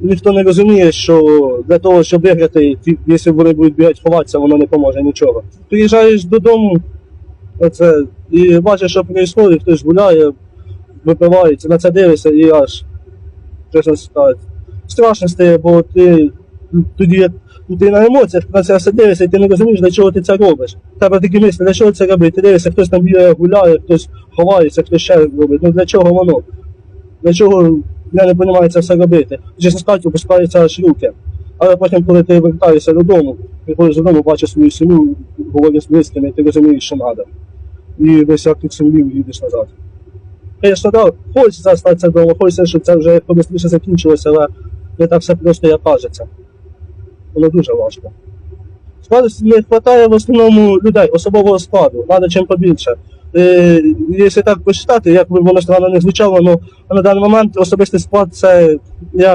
ніхто не розуміє, що для того, щоб виграти, якщо вони будуть бігати ховатися, воно не поможе нічого. Приїжджаєш додому, оце, і бачиш, що відбувається, хтось гуляє, випивається, на це дивишся і аж чесно сказати. Страшно стає, бо ти тоді ти на емоціях на це все дивишся, і ти не розумієш, для чого ти це робиш. В Тебе такі мислі, для чого це робити? Ти дивишся, хтось там бігає, гуляє, хтось ховається, хтось ще робить. Ну для чого воно? Для чого я не розумію це все робити? Чесно сказати, опускаються аж руки. Але потім, коли ти вертаєшся додому, приходиш додому, бачиш свою сім'ю, говориш з близькими, ти розумієш, що треба. І десь як тут сумлів їдеш назад. Звісно, так, хочеться залишитися вдома, хочеться, щоб це вже побистріше закінчилося, але не так все просто, як кажеться. Воно дуже важко. Складу не вистачає в основному людей, особового складу, треба чим побільше. Е, якщо так посчитати, як би воно странно не звучало, ну, на даний момент особистий склад це як